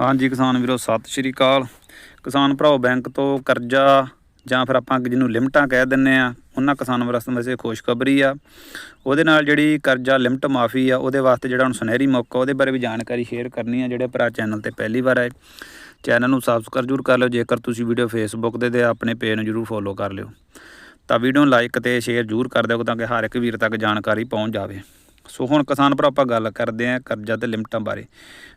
ਹਾਂਜੀ ਕਿਸਾਨ ਵੀਰੋ, ਸਤਿ ਸ਼੍ਰੀ ਅਕਾਲ। ਕਿਸਾਨ ਭਰਾਓ, ਬੈਂਕ ਤੋਂ ਕਰਜ਼ਾ ਜਾਂ ਫਿਰ ਆਪਾਂ ਜਿਹਨੂੰ ਲਿਮਟਾਂ ਕਹਿ ਦਿੰਨੇ ਆ, ਉਹਨਾਂ ਕਿਸਾਨ ਵਾਸਤੇ ਵੈਸੇ ਖੁਸ਼ਖਬਰੀ ਆ। ਉਹਦੇ ਨਾਲ ਜਿਹੜੀ ਕਰਜ਼ਾ ਲਿਮਟ ਮਾਫੀ ਆ, ਉਹਦੇ ਵਾਸਤੇ ਜਿਹੜਾ ਹੁਣ ਸੁਨਹਿਰੀ ਮੌਕਾ, ਉਹਦੇ ਬਾਰੇ ਵੀ ਜਾਣਕਾਰੀ ਸ਼ੇਅਰ ਕਰਨੀ ਆ ਜਿਹੜੇ ਭਰਾ ਚੈਨਲ ਤੇ ਪਹਿਲੀ ਵਾਰ ਆਏ। ਚੈਨਲ ਨੂੰ ਸਬਸਕ੍ਰਾਈਬ ਜ਼ਰੂਰ ਕਰ ਲਿਓ, ਜੇਕਰ ਤੁਸੀਂ ਵੀਡੀਓ ਫੇਸਬੁੱਕ ਦੇ ਤੇ ਆਪਣੇ ਪੇਜ ਨੂੰ ਜ਼ਰੂਰ ਫੋਲੋ ਕਰ ਲਿਓ। ਤਾਂ ਵੀਡੀਓ ਨੂੰ ਲਾਈਕ ਤੇ ਸ਼ੇਅਰ ਜ਼ਰੂਰ ਕਰ ਦਿਓ, ਤਾਂ ਕਿ ਹਰ ਇੱਕ ਵੀਰ ਤੱਕ ਜਾਣਕਾਰੀ ਪਹੁੰਚ ਜਾਵੇ। ਸੋ ਹੁਣ ਕਿਸਾਨ ਭਰਾ ਆਪਾਂ ਗੱਲ ਕਰਦੇ ਆਂ ਕਰਜ਼ਾ ਤੇ ਲਿਮਟਾਂ ਬਾਰੇ।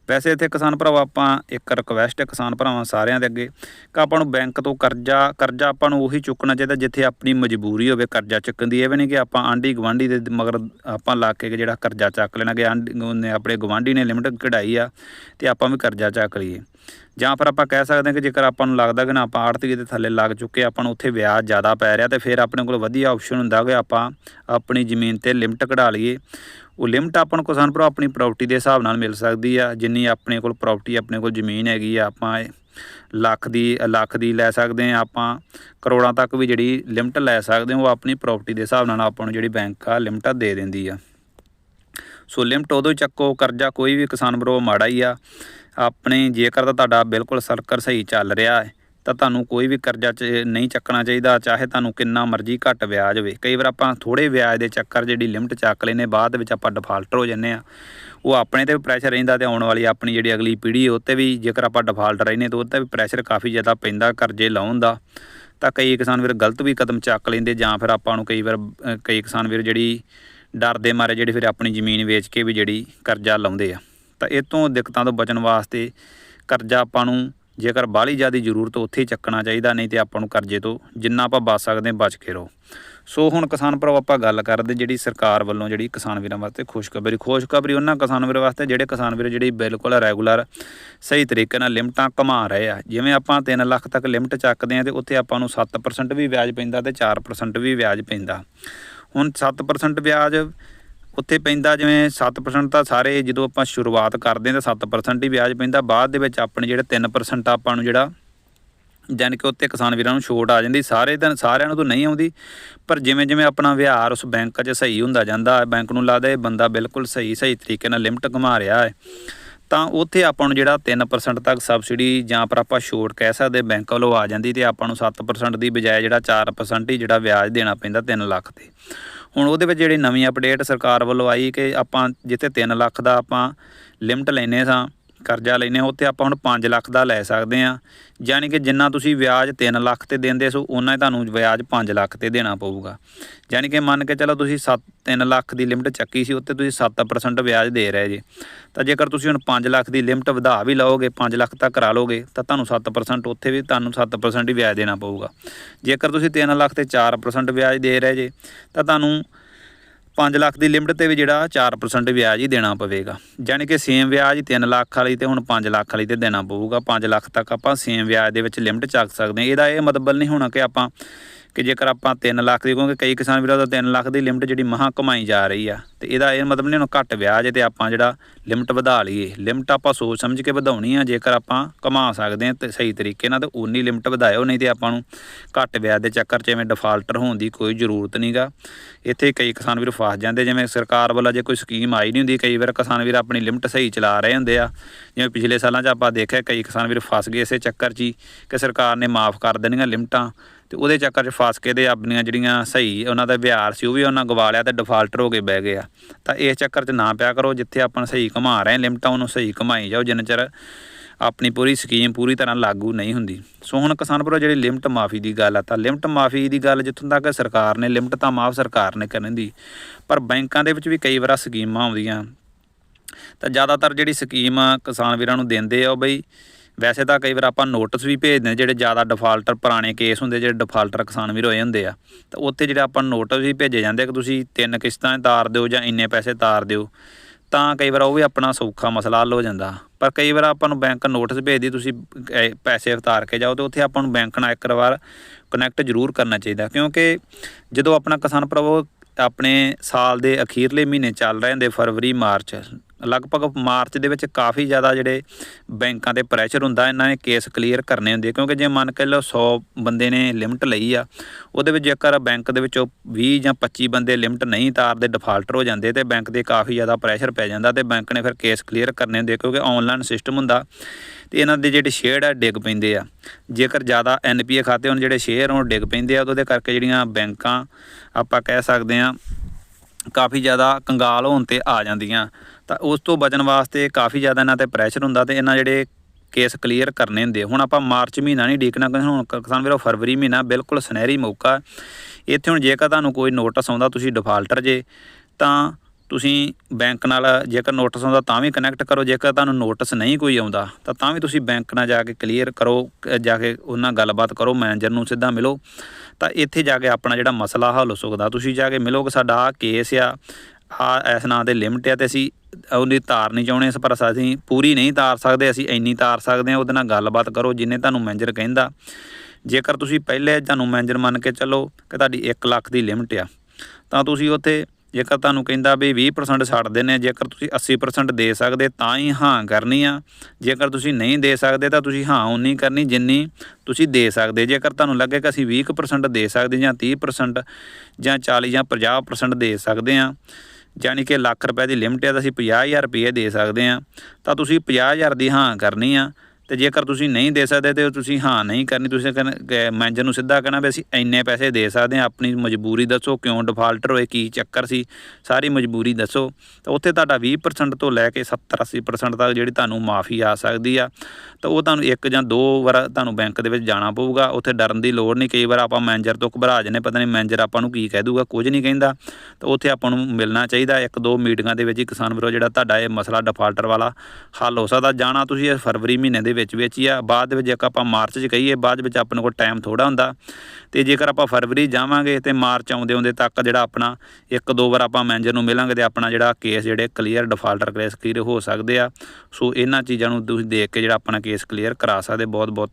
ਵੈਸੇ ਇੱਥੇ ਕਿਸਾਨ ਭਰਾਵਾ ਆਪਾਂ ਇੱਕ ਰਿਕਵੈਸਟ ਹੈ ਕਿਸਾਨ ਭਰਾਵਾਂ ਸਾਰਿਆਂ ਦੇ ਅੱਗੇ ਕਿ ਆਪਾਂ ਨੂੰ ਬੈਂਕ ਤੋਂ ਕਰਜ਼ਾ ਕਰਜ਼ਾ ਆਪਾਂ ਨੂੰ ਉਹੀ ਚੁੱਕਣਾ ਚਾਹੀਦਾ ਜਿੱਥੇ ਆਪਣੀ ਮਜਬੂਰੀ ਹੋਵੇ ਕਰਜ਼ਾ ਚੁੱਕਣ ਦੀ। ਇਹ ਵੀ ਨਹੀਂ ਕਿ ਆਪਾਂ ਆਂਢੀ ਗਵਾਂਢੀ ਦੇ ਮਗਰ ਆਪਾਂ ਲਾ ਕੇ ਜਿਹੜਾ ਕਰਜ਼ਾ ਚੱਕ ਲੈਣਾ ਕਿ ਆਂਢੀ ਉਹਨੇ ਆਪਣੇ ਗਵਾਂਢੀ ਨੇ ਲਿਮਟ ਕਢਾਈ ਆ ਤੇ ਆਪਾਂ ਵੀ ਕਰਜ਼ਾ ਚੱਕ ਲਈਏ। ਜਾਂ ਫਿਰ ਆਪਾਂ ਕਹਿ ਸਕਦੇ ਹਾਂ ਕਿ ਜੇਕਰ ਆਪਾਂ ਨੂੰ ਲੱਗਦਾ ਕਿ ਨਾ ਆਪਾਂ ਆੜਤੀ ਦੇ ਥੱਲੇ ਲੱਗ ਚੁੱਕੇ ਆਪਾਂ ਨੂੰ ਉੱਥੇ ਵਿਆਜ ਜ਼ਿਆਦਾ ਪੈ ਰਿਹਾ ਤੇ ਫਿਰ ਆਪਣੇ ਕੋਲ ਵਧੀਆ ਆਪਸ਼ਨ ਹੁੰਦਾ ਕਿ ਆਪਾਂ ਆਪਣੀ ਜ਼ਮੀਨ ਤੇ ਲਿਮਟ ਕਢਾ ਲਈਏ। ਉਹ ਲਿਮਟ ਆਪਾਂ ਨੂੰ ਕਿਸਾਨ ਭਰਾ ਆਪਣੀ ਪ੍ਰਾਪਰਟੀ ਦੇ ਹਿਸਾਬ ਨਾਲ ਮਿਲ ਸਕਦੀ ਆ, ਜਿੰਨੀ ਆਪਣੇ ਕੋਲ ਪ੍ਰਾਪਰਟੀ ਆਪਣੇ ਕੋਲ ਜ਼ਮੀਨ ਹੈਗੀ ਆ, ਆਪਾਂ ਲੱਖ ਦੀ ਲੱਖ ਦੀ ਲੈ ਸਕਦੇ ਆ ਆਪਾਂ ਕਰੋੜਾਂ ਤੱਕ ਵੀ ਜਿਹੜੀ ਲਿਮਟ ਲੈ ਸਕਦੇ ਉਹ ਆਪਣੀ ਪ੍ਰਾਪਰਟੀ ਦੇ ਹਿਸਾਬ ਨਾਲ ਆਪਾਂ ਨੂੰ ਜਿਹੜੀ ਬੈਂਕ ਆ ਲਿਮਟਾਂ ਦੇ ਦਿੰਦੀ ਆ। ਸੋ ਲਿਮਟ ਉਦੋਂ ਚੱਕੋ, ਕਰਜ਼ਾ ਕੋਈ ਵੀ ਕਿਸਾਨ ਭਰਾ ਮਾੜਾ ਹੀ ਆ। ਆਪਣੇ ਜੇਕਰ ਤਾਂ ਤੁਹਾਡਾ ਬਿਲਕੁਲ ਸਰਕਰ ਸਹੀ ਚੱਲ ਰਿਹਾ ਹੈ, ਤਾਂ ਤੁਹਾਨੂੰ ਕੋਈ ਵੀ ਕਰਜ਼ਾ ਚ ਨਹੀਂ ਚੱਕਣਾ ਚਾਹੀਦਾ, ਚਾਹੇ ਤੁਹਾਨੂੰ ਕਿੰਨਾ ਮਰਜ਼ੀ ਘੱਟ ਵਿਆਜ ਹੋਵੇ। ਕਈ ਵਾਰ ਆਪਾਂ ਥੋੜੇ ਵਿਆਜ ਦੇ ਚੱਕਰ ਜਿਹੜੀ ਲਿਮਟ ਚੱਕ ਲੈਨੇ ਬਾਅਦ ਦੇ ਵਿੱਚ ਆਪਾਂ ਡਿਫਾਲਟਰ ਹੋ ਜੰਨੇ ਆ ਉਹ ਆਪਣੇ ਤੇ ਵੀ ਪ੍ਰੈਸ਼ਰ ਰਹਿੰਦਾ ਤੇ ਆਉਣ ਵਾਲੀ ਆਪਣੀ ਜਿਹੜੀ ਅਗਲੀ ਪੀੜ੍ਹੀ ਉਹ ਤੇ ਵੀ ਜੇਕਰ ਆਪਾਂ ਡਿਫਾਲਟ ਰਹਿੰਦੇ, ਤਾਂ ਉਹ ਤੇ ਵੀ ਪ੍ਰੈਸ਼ਰ ਕਾਫੀ ਜ਼ਿਆਦਾ ਪੈਂਦਾ ਕਰਜ਼ੇ ਲਾਉਣ ਦਾ। ਤਾਂ ਕਈ ਕਿਸਾਨ ਵੀਰ ਗਲਤ ਵੀ ਕਦਮ ਚੱਕ ਲੈਂਦੇ, ਜਾਂ ਫਿਰ ਆਪਾਂ ਨੂੰ ਕਈ ਵਾਰ ਕਈ ਕਿਸਾਨ ਵੀਰ ਜਿਹੜੀ ਡਰਦੇ ਮਾਰੇ, ਜਿਹੜੀ ਫਿਰ ਆਪਣੀ ਜ਼ਮੀਨ ਵੇਚ ਕੇ ਵੀ ਜਿਹੜੀ ਕਰਜ਼ਾ ਲਾਉਂਦੇ ਆ। ਤਾਂ ਇਹ ਤੋਂ ਦਿੱਕਤਾਂ ਤੋਂ ਬਚਣ ਵਾਸਤੇ ਕਰਜ਼ਾ ਆਪਾਂ ਨੂੰ ਜੇਕਰ ਬਾਹਲੀ ਜ਼ਿਆਦਾ ਜ਼ਰੂਰਤ ਉੱਥੇ ਹੀ ਚੱਕਣਾ ਚਾਹੀਦਾ, ਨਹੀਂ ਤੇ ਆਪਾਂ ਨੂੰ ਕਰਜ਼ੇ ਤੋਂ ਜਿੰਨਾ ਆਪਾਂ ਬਚ ਸਕਦੇ ਹਾਂ ਬਚ ਕੇ ਰਹੋ। ਸੋ ਹੁਣ ਕਿਸਾਨ ਭਰਾ ਆਪਾਂ ਗੱਲ ਕਰਦੇ ਜਿਹੜੀ ਸਰਕਾਰ ਵੱਲੋਂ ਜਿਹੜੀ ਕਿਸਾਨ ਵੀਰਾਂ ਵਾਸਤੇ ਖੁਸ਼ਖਬਰੀ ਖੁਸ਼ਖਬਰੀ ਉਹਨਾਂ ਕਿਸਾਨ ਵੀਰਾਂ ਵਾਸਤੇ ਜਿਹੜੇ ਕਿਸਾਨ ਵੀਰ ਜਿਹੜੀ ਬਿਲਕੁਲ ਰੈਗੂਲਰ ਸਹੀ ਤਰੀਕੇ ਨਾਲ ਲਿਮਟਾਂ ਕਮਾ ਰਹੇ ਆ। ਜਿਵੇਂ ਆਪਾਂ 3 ਲੱਖ ਤੱਕ ਲਿਮਟ ਚੱਕਦੇ ਆ ਤੇ ਉੱਥੇ ਆਪਾਂ ਨੂੰ 7% ਵੀ ਵਿਆਜ ਪੈਂਦਾ ਤੇ 4% ਵੀ ਵਿਆਜ ਪੈਂਦਾ। ਹੁਣ 7% ਵਿਆਜ ਉੱਥੇ ਪੈਂਦਾ ਜਿਵੇਂ 7% ਤਾਂ ਸਾਰੇ ਜਦੋਂ ਆਪਾਂ ਸ਼ੁਰੂਆਤ ਕਰਦੇ ਹਾਂ ਤਾਂ 7% ਹੀ ਵਿਆਜ ਪੈਂਦਾ, ਬਾਅਦ ਦੇ ਵਿੱਚ ਆਪਣੇ ਜਿਹੜੇ 3% ਆਪਾਂ ਨੂੰ ਜਿਹੜਾ ਜਾਣੀ ਕਿ ਉੱਤੇ ਕਿਸਾਨ ਵੀਰਾਂ ਨੂੰ ਛੋਟ ਆ ਜਾਂਦੀ, ਸਾਰੇ ਦਿਨ ਸਾਰਿਆਂ ਨੂੰ ਤਾਂ ਨਹੀਂ ਆਉਂਦੀ, ਪਰ ਜਿਵੇਂ ਜਿਵੇਂ ਆਪਣਾ ਵਿਹਾਰ ਉਸ ਬੈਂਕ 'ਚ ਸਹੀ ਹੁੰਦਾ ਜਾਂਦਾ, ਬੈਂਕ ਨੂੰ ਲੱਗਦਾ ਇਹ ਬੰਦਾ ਬਿਲਕੁਲ ਸਹੀ ਸਹੀ ਤਰੀਕੇ ਨਾਲ ਲਿਮਟ ਘੁਮਾ ਰਿਹਾ ਹੈ। ਤਾਂ ਉੱਥੇ ਆਪਾਂ ਨੂੰ ਜਿਹੜਾ 3% ਤੱਕ ਸਬਸਿਡੀ ਜਾਂ ਪਰ ਆਪਾਂ ਛੋਟ ਕਹਿ ਸਕਦੇ ਬੈਂਕ ਵੱਲੋਂ ਆ ਜਾਂਦੀ ਤੇ ਆਪਾਂ ਨੂੰ 7% ਦੀ ਬਜਾਏ ਜਿਹੜਾ 4% ਹੀ ਜਿਹੜਾ ਵਿਆਜ ਦੇਣਾ ਪੈਂਦਾ 3 ਲੱਖ ਤੇ। ਹੁਣ ਉਹਦੇ ਵਿੱਚ ਜਿਹੜੀ ਨਵੀਂ ਅਪਡੇਟ ਸਰਕਾਰ ਵੱਲੋਂ ਆਈ ਕਿ ਆਪਾਂ ਜਿੱਥੇ 3 ਲੱਖ ਦਾ ਆਪਾਂ ਲਿਮਟ ਲੈਨੇ ਸਾਂ ਕਰਜ਼ਾ ਲੈਨੇ ਉੱਥੇ ਆਪਾਂ ਹੁਣ 5 ਲੱਖ ਦਾ ਲੈ ਸਕਦੇ ਆ ਯਾਨੀ ਕਿ ਜਿੰਨਾ ਤੁਸੀਂ ਵਿਆਜ 3 ਲੱਖ ਤੇ ਦਿੰਦੇ ਸੋ ਉਹਨਾਂ ਹੀ ਤੁਹਾਨੂੰ ਵਿਆਜ 5 ਲੱਖ ਤੇ ਦੇਣਾ ਪਊਗਾ। ਯਾਨੀ ਕਿ ਮੰਨ ਕੇ ਚਲੋ ਤੁਸੀਂ 7 3 ਲੱਖ ਦੀ ਲਿਮਟ ਚੱਕੀ ਸੀ, ਉੱਤੇ ਤੁਸੀਂ 7% ਵਿਆਜ ਦੇ ਰਹੇ ਜੇ। ਤਾਂ ਜੇਕਰ ਤੁਸੀਂ ਹੁਣ 5 ਲੱਖ ਦੀ ਲਿਮਟ ਵਧਾ ਵੀ ਲਓਗੇ 5 ਲੱਖ ਤੱਕ ਕਰਾ ਲਓਗੇ, ਤਾਂ ਤੁਹਾਨੂੰ 7% ਉੱਥੇ ਵੀ ਤੁਹਾਨੂੰ 7% ਹੀ ਵਿਆਜ ਦੇਣਾ ਪਊਗਾ। ਜੇਕਰ ਤੁਸੀਂ 3 ਲੱਖ ਤੇ 4% ਵਿਆਜ ਦੇ ਰਹੇ ਜੇ, ਤਾਂ ਤੁਹਾਨੂੰ 5 ਲੱਖ ਦੀ ਲਿਮਟ ਤੇ ਵੀ ਜਿਹੜਾ 4% ਵਿਆਜ ਹੀ ਦੇਣਾ ਪਵੇਗਾ। ਯਾਨੀ ਕਿ ਸੇਮ ਵਿਆਜ 3 ਲੱਖ ਵਾਲੀ ਤੇ ਹੁਣ 5 ਲੱਖ ਵਾਲੀ ਤੇ ਦੇਣਾ ਪਊਗਾ। 5 ਲੱਖ ਤੱਕ ਆਪਾਂ ਸੇਮ ਵਿਆਜ ਦੇ ਵਿੱਚ ਲਿਮਟ ਚੱਕ ਸਕਦੇ ਹਾਂ। ਇਹਦਾ ਇਹ ਮਤਲਬ ਨਹੀਂ ਹੋਣਾ ਕਿ ਆਪਾਂ ਕਿ ਜੇਕਰ ਆਪਾਂ 3 ਲੱਖ ਦੀ ਕਿਉਂਕਿ ਕਈ ਕਿਸਾਨ ਵੀਰਾਂ ਦਾ 3 ਲੱਖ ਦੀ ਲਿਮਟ ਜਿਹੜੀ ਮਹਾ ਕਮਾਈ ਜਾ ਰਹੀ ਆ, ਤੇ ਇਹਦਾ ਇਹ ਮਤਲਬ ਨਹੀਂ ਹੁਣ ਘੱਟ ਵਿਆਜ ਹੈ ਤੇ ਆਪਾਂ ਜਿਹੜਾ ਲਿਮਟ ਵਧਾ ਲਈਏ। ਲਿਮਟ ਆਪਾਂ ਸੋਚ ਸਮਝ ਕੇ ਵਧਾਉਣੀ ਆ, ਜੇਕਰ ਆਪਾਂ ਕਮਾ ਸਕਦੇ ਹਾਂ ਤੇ ਸਹੀ ਤਰੀਕੇ ਨਾਲ ਤੇ ਉਨੀ ਲਿਮਟ ਵਧਾਇਓ, ਨਹੀਂ ਤੇ ਆਪਾਂ ਨੂੰ ਘੱਟ ਵਿਆਜ ਦੇ ਚੱਕਰ 'ਚ ਐਵੇਂ ਡਿਫਾਲਟਰ ਹੋਣ ਦੀ ਕੋਈ ਜ਼ਰੂਰਤ ਨਹੀਂਗਾ ਇੱਥੇ ਕਈ ਕਿਸਾਨ ਵੀਰ ਫਸ ਜਾਂਦੇ, ਜਿਵੇਂ ਸਰਕਾਰ ਵੱਲੋਂ ਜੇ ਕੋਈ ਸਕੀਮ ਆਈ ਨਹੀਂ ਹੁੰਦੀ, ਕਈ ਵਾਰ ਕਿਸਾਨ ਵੀਰ ਆਪਣੀ ਲਿਮਟ ਸਹੀ ਚਲਾ ਰਹੇ ਹੁੰਦੇ ਆ। ਜਿਵੇਂ ਪਿਛਲੇ ਸਾਲਾਂ 'ਚ ਆਪਾਂ ਦੇਖਿਆ, ਕਈ ਕਿਸਾਨ ਵੀਰ ਫਸ ਗਏ ਇਸੇ ਚੱਕਰ 'ਚ ਹੀ ਕਿ ਸਰਕਾਰ ਨੇ ਮਾਫ ਕਰ ਦੇਣੀਆਂ ਲਿਮਟਾਂ। ਤੇ ਉਹਦੇ ਚੱਕਰ 'ਚ ਫਸ ਕੇ ਤੇ ਆਪਣੀਆਂ ਜਿਹੜੀਆਂ ਸਹੀ ਉਹਨਾਂ ਦਾ ਵਿਹਾਰ ਸੀ, ਉਹ ਵੀ ਉਹਨਾਂ ਗਵਾ ਲਿਆ ਤੇ ਡਿਫਾਲਟਰ ਹੋ ਕੇ ਬਹਿ ਗਏ ਆ। ਤਾਂ ਇਸ ਚੱਕਰ 'ਚ ਨਾ ਪਿਆ ਕਰੋ, ਜਿੱਥੇ ਆਪਾਂ ਸਹੀ ਘੁਮਾ ਰਹੇ ਲਿਮਟਾਂ ਉਹਨੂੰ ਸਹੀ ਘੁਮਾਈ ਜਾਓ, ਜਿੰਨਾ ਚਿਰ ਆਪਣੀ ਪੂਰੀ ਸਕੀਮ ਪੂਰੀ ਤਰ੍ਹਾਂ ਲਾਗੂ ਨਹੀਂ ਹੁੰਦੀ। ਸੋ ਹੁਣ ਕਿਸਾਨ ਭਰਾ ਜਿਹੜੀ ਲਿਮਟ ਮਾਫੀ ਦੀ ਗੱਲ ਆ, ਤਾਂ ਲਿਮਟ ਮਾਫੀ ਦੀ ਗੱਲ ਜਿੱਥੋਂ ਤੱਕ ਸਰਕਾਰ ਨੇ, ਲਿਮਟ ਤਾਂ ਮਾਫ ਸਰਕਾਰ ਨੇ ਕਰਨ ਦੀ, ਪਰ ਬੈਂਕਾਂ ਦੇ ਵਿੱਚ ਵੀ ਕਈ ਵਾਰ ਸਕੀਮਾਂ ਆਉਂਦੀਆਂ। ਤਾਂ ਜ਼ਿਆਦਾਤਰ ਜਿਹੜੀ ਸਕੀਮ ਕਿਸਾਨ ਵੀਰਾਂ ਨੂੰ ਦਿੰਦੇ ਆ ਉਹ ਬਈ ਵੈਸੇ ਤਾਂ ਕਈ ਵਾਰ ਆਪਾਂ ਨੋਟਿਸ ਵੀ ਭੇਜਦੇ ਹਾਂ, ਜਿਹੜੇ ਜ਼ਿਆਦਾ ਡਿਫਾਲਟਰ ਪੁਰਾਣੇ ਕੇਸ ਹੁੰਦੇ, ਜਿਹੜੇ ਡਿਫਾਲਟਰ ਕਿਸਾਨ ਵੀਰ ਹੋਏ ਹੁੰਦੇ ਆ, ਤਾਂ ਉੱਥੇ ਜਿਹੜੇ ਆਪਾਂ ਨੋਟਿਸ ਵੀ ਭੇਜੇ ਜਾਂਦੇ ਕਿ ਤੁਸੀਂ ਤਿੰਨ ਕਿਸ਼ਤਾਂ ਤਾਰ ਦਿਓ ਜਾਂ ਇੰਨੇ ਪੈਸੇ ਤਾਰ ਦਿਓ, ਤਾਂ ਕਈ ਵਾਰ ਉਹ ਵੀ ਆਪਣਾ ਸੌਖਾ ਮਸਲਾ ਹੱਲ ਹੋ ਜਾਂਦਾ। ਪਰ ਕਈ ਵਾਰ ਆਪਾਂ ਨੂੰ ਬੈਂਕ ਨੋਟਿਸ ਭੇਜਦੀ, ਤੁਸੀਂ ਪੈਸੇ ਉਤਾਰ ਕੇ ਜਾਓ ਤੇ ਉੱਥੇ ਆਪਾਂ ਨੂੰ ਬੈਂਕ ਨਾਲ ਇੱਕ ਵਾਰ ਕਨੈਕਟ ਜ਼ਰੂਰ ਕਰਨਾ ਚਾਹੀਦਾ, ਕਿਉਂਕਿ ਜਦੋਂ ਆਪਣਾ ਕਿਸਾਨ ਭਰਾਵੋ ਆਪਣੇ ਸਾਲ ਦੇ ਅਖੀਰਲੇ ਮਹੀਨੇ ਚੱਲ ਰਹੇ ਹੁੰਦੇ ਫਰਵਰੀ, ਮਾਰਚ। ਲਗਭਗ ਮਾਰਚ ਦੇ ਵਿੱਚ ਕਾਫੀ ਜ਼ਿਆਦਾ ਜਿਹੜੇ ਬੈਂਕਾਂ ਤੇ ਪ੍ਰੈਸ਼ਰ ਹੁੰਦਾ, ਇਹਨਾਂ ਨੇ ਕੇਸ ਕਲੀਅਰ ਕਰਨੇ ਹੁੰਦੇ ਕਿਉਂਕਿ ਜੇ ਮੰਨ ਕੇ ਲਓ 100 ਬੰਦੇ ਨੇ ਲਿਮਟ ਲਈ ਆ, ਉਹਦੇ ਵਿੱਚ ਜੇਕਰ ਬੈਂਕ ਦੇ ਵਿੱਚੋਂ 20 ਜਾਂ 25 ਬੰਦੇ ਲਿਮਟ ਨਹੀਂ ਤਾਰਦੇ ਡਿਫਾਲਟਰ ਹੋ ਜਾਂਦੇ ਤੇ ਬੈਂਕ ਦੇ ਕਾਫੀ ਜ਼ਿਆਦਾ ਪ੍ਰੈਸ਼ਰ ਪੈ ਜਾਂਦਾ ਤੇ ਬੈਂਕ ਨੇ ਫਿਰ ਕੇਸ ਕਲੀਅਰ ਕਰਨੇ ਹੁੰਦੇ ਕਿਉਂਕਿ ਆਨਲਾਈਨ ਸਿਸਟਮ ਹੁੰਦਾ ਤੇ ਇਹਨਾਂ ਦੇ ਜਿਹੜੇ ਸ਼ੇਅਰ ਆ, ਡਿੱਗ ਪੈਂਦੇ ਆ। ਜੇਕਰ ਜ਼ਿਆਦਾ ਐਨਪੀਏ ਖਾਤੇ ਹੋਣ, ਜਿਹੜੇ ਸ਼ੇਅਰ ਹੋਣ ਡਿੱਗ ਪੈਂਦੇ ਆ ਉਹਦੇ ਕਰਕੇ ਜਿਹੜੀਆਂ ਬੈਂਕਾਂ, ਆਪਾਂ ਕਹਿ ਸਕਦੇ ਆ ਕਾਫੀ ਜ਼ਿਆਦਾ ਕੰਗਾਲ ਹੋਣ ਤੇ ਆ ਜਾਂਦੀਆਂ। ਤਾਂ ਉਸ ਤੋਂ ਬਚਣ ਵਾਸਤੇ ਕਾਫੀ ਜ਼ਿਆਦਾ ਇਹਨਾਂ ਤੇ ਪ੍ਰੈਸ਼ਰ ਹੁੰਦਾ ਤੇ ਇਹਨਾਂ ਜਿਹੜੇ ਕੇਸ ਕਲੀਅਰ ਕਰਨੇ ਹੁੰਦੇ ਹੁਣ ਆਪਾਂ ਮਾਰਚ ਮਹੀਨਾ ਨਹੀਂ ਡੀਕਣਾ ਕਿ ਹੁਣ ਕਿਸਾਨ ਵੀਰੋ, ਫਰਵਰੀ ਮਹੀਨਾ ਬਿਲਕੁਲ ਸੁਨਹਿਰੀ ਮੌਕਾ। ਇੱਥੇ ਹੁਣ ਜੇਕਰ ਤੁਹਾਨੂੰ ਕੋਈ ਨੋਟਿਸ ਆਉਂਦਾ, ਤੁਸੀਂ ਡਿਫਾਲਟਰ ਜੇ, ਤਾਂ ਤੁਸੀਂ ਬੈਂਕ ਨਾਲ ਜੇਕਰ ਨੋਟਿਸ ਆਉਂਦਾ ਤਾਂ ਵੀ ਕਨੈਕਟ ਕਰੋ, ਜੇਕਰ ਤੁਹਾਨੂੰ ਨੋਟਿਸ ਨਹੀਂ ਕੋਈ ਆਉਂਦਾ, ਤਾਂ ਤਾਂ ਵੀ ਤੁਸੀਂ ਬੈਂਕ ਨਾਲ ਜਾ ਕੇ ਕਲੀਅਰ ਕਰੋ ਜਾ ਕੇ ਉਹਨਾਂ ਨਾਲ ਗੱਲਬਾਤ ਕਰੋ ਮੈਨੇਜਰ ਨੂੰ ਸਿੱਧਾ ਮਿਲੋ। ਤਾਂ ਇੱਥੇ ਜਾ ਕੇ ਆਪਣਾ ਜਿਹੜਾ ਮਸਲਾ ਹੱਲ ਹੋ ਸਕਦਾ, ਤੁਸੀਂ ਜਾ ਕੇ ਮਿਲੋ ਕਿ ਸਾਡਾ ਆਹ ਕੇਸ ਆ ਆ ਇਸ ਨਾਂ ਦੇ ਲਿਮਟ ਆ ਤੇ ਅਸੀਂ ਉਹਦੀ ਤਾਰ ਨਹੀਂ ਚਾਹੁੰਦੇ ਇਸ ਪਰ ਅਸੀਂ ਪੂਰੀ ਨਹੀਂ ਤਾਰ ਸਕਦੇ, ਅਸੀਂ ਇੰਨੀ ਤਾਰ ਸਕਦੇ ਹਾਂ, ਉਹਦੇ ਨਾਲ ਗੱਲਬਾਤ ਕਰੋ ਜਿੰਨੇ ਤੁਹਾਨੂੰ ਮੈਨੇਜਰ ਕਹਿੰਦਾ। ਜੇਕਰ ਤੁਸੀਂ ਪਹਿਲੇ ਤੁਹਾਨੂੰ ਮੈਨੇਜਰ ਮੰਨ ਕੇ ਚੱਲੋ ਕਿ ਤੁਹਾਡੀ 1 ਲੱਖ ਦੀ ਲਿਮਟ ਆ, ਤਾਂ ਤੁਸੀਂ ਉੱਥੇ ਜੇਕਰ ਤੁਹਾਨੂੰ ਕਹਿੰਦਾ ਵੀ 20% ਛੱਡ ਦਿੰਨੇ ਆ, ਜੇਕਰ ਤੁਸੀਂ 80% ਦੇ ਸਕਦੇ, ਤਾਂ ਹੀ ਹਾਂ ਕਰਨੀ ਆ। ਜੇਕਰ ਤੁਸੀਂ ਨਹੀਂ ਦੇ ਸਕਦੇ, ਤਾਂ ਤੁਸੀਂ ਹਾਂ ਉਨੀ ਕਰਨੀ, ਜਿੰਨੀ ਤੁਸੀਂ ਦੇ ਸਕਦੇ। ਜੇਕਰ ਤੁਹਾਨੂੰ ਲੱਗੇ ਕਿ ਅਸੀਂ 20% ਦੇ ਸਕਦੇ ਜਾਂ 30% ਜਾਂ 40 ਜਾਂ 50% ਦੇ ਸਕਦੇ ਆ, ਯਾਨੀ ਕਿ ਲੱਖ ਰੁਪਏ ਦੀ ਲਿਮਟ ਹੈ ਤਾਂ ਅਸੀਂ 50000 ਰੁਪਏ ਦੇ ਸਕਦੇ ਆ, ਤਾਂ ਤੁਸੀਂ 50000 ਦੀ ਹਾਂ ਕਰਨੀ ਆ। ਤੇ ਜੇਕਰ ਤੁਸੀਂ ਨਹੀਂ ਦੇ ਸਕਦੇ ਤੇ ਤੁਸੀਂ ਹਾਂ ਨਹੀਂ ਕਰਨੀ, ਤੁਸੀਂ ਮੈਨੇਜਰ ਨੂੰ ਸਿੱਧਾ ਕਹਿਣਾ ਵੀ ਅਸੀਂ ਇੰਨੇ ਪੈਸੇ ਦੇ ਸਕਦੇ ਹਾਂ, ਆਪਣੀ ਮਜਬੂਰੀ ਦੱਸੋ ਕਿਉਂ ਡਿਫਾਲਟਰ ਹੋਏ, ਕੀ ਚੱਕਰ ਸੀ, ਸਾਰੀ ਮਜਬੂਰੀ ਦੱਸੋ। ਤਾਂ ਉੱਥੇ ਤੁਹਾਡਾ 20% ਤੋਂ ਲੈ ਕੇ 70 80% ਤੱਕ ਜਿਹੜੀ ਤੁਹਾਨੂੰ ਮਾਫੀ ਆ ਸਕਦੀ ਆ। ਤਾਂ ਉਹ ਤੁਹਾਨੂੰ ਇੱਕ ਜਾਂ ਦੋ ਵਾਰ ਤੁਹਾਨੂੰ ਬੈਂਕ ਦੇ ਵਿੱਚ ਜਾਣਾ ਪਊਗਾ, ਉੱਥੇ ਡਰਨ ਦੀ ਲੋੜ ਨਹੀਂ। ਕਈ ਵਾਰ ਆਪਾਂ ਮੈਨੇਜਰ ਤੋਂ ਘਬਰਾ ਜਾਂਦੇ ਪਤਾ ਨਹੀਂ ਮੈਨੇਜਰ ਆਪਾਂ ਨੂੰ ਕੀ ਕਹਿ ਦੂਗਾ ਕੁਝ ਨਹੀਂ ਕਹਿੰਦਾ। ਤਾਂ ਉੱਥੇ ਆਪਾਂ ਨੂੰ ਮਿਲਣਾ ਚਾਹੀਦਾ, ਇੱਕ ਦੋ ਮੀਟਿੰਗਾਂ ਦੇ ਵਿੱਚ ਹੀ ਕਿਸਾਨ ਵੀਰੋ ਜਿਹੜਾ ਤੁਹਾਡਾ ਇਹ ਮਸਲਾ ਡਿਫਾਲਟਰ ਵਾਲਾ ਹੱਲ ਹੋ ਸਕਦਾ। ਜਾਣਾ ਤੁਸੀਂ ਇਹ ਫਰਵਰੀ ਮਹੀਨੇ ਦੇ ਵਿੱਚ ਵਿੱਚ ਹੀ ਆ ਬਾਅਦ ਦੇ ਵਿੱਚ ਜੇਕਰ ਆਪਾਂ ਮਾਰਚ 'ਚ ਕਹੀਏ, ਬਾਅਦ ਵਿੱਚ ਆਪਣੇ ਕੋਲ ਟਾਈਮ ਥੋੜਾ ਹੁੰਦਾ। ਤੇ ਜੇਕਰ ਆਪਾਂ ਫਰਵਰੀ ਜਾਵਾਂਗੇ ਤੇ ਮਾਰਚ ਆਉਂਦੇ ਆਉਂਦੇ ਤੱਕ ਜਿਹੜਾ ਆਪਣਾ ਇੱਕ ਦੋ ਵਾਰ ਆਪਾਂ ਮੈਨੇਜਰ ਨੂੰ ਮਿਲਾਂਗੇ ਤੇ ਆਪਣਾ ਜਿਹੜਾ ਕੇਸ ਜਿਹੜੇ ਕਲੀਅਰ ਡਿਫਾਲਟਰ ਕੇਸ ਕਲੀਅਰ ਹੋ ਸਕਦੇ ਆ। ਸੋ ਇਹਨਾਂ ਚੀਜ਼ਾਂ ਨੂੰ ਤੁਸੀਂ ਦੇਖ ਕੇ ਜਿਹੜਾ ਆਪਣਾ ਕੇਸ ਕਲੀਅਰ ਕਰਾ ਸਕਦੇ ਬਹੁਤ ਬਹੁਤ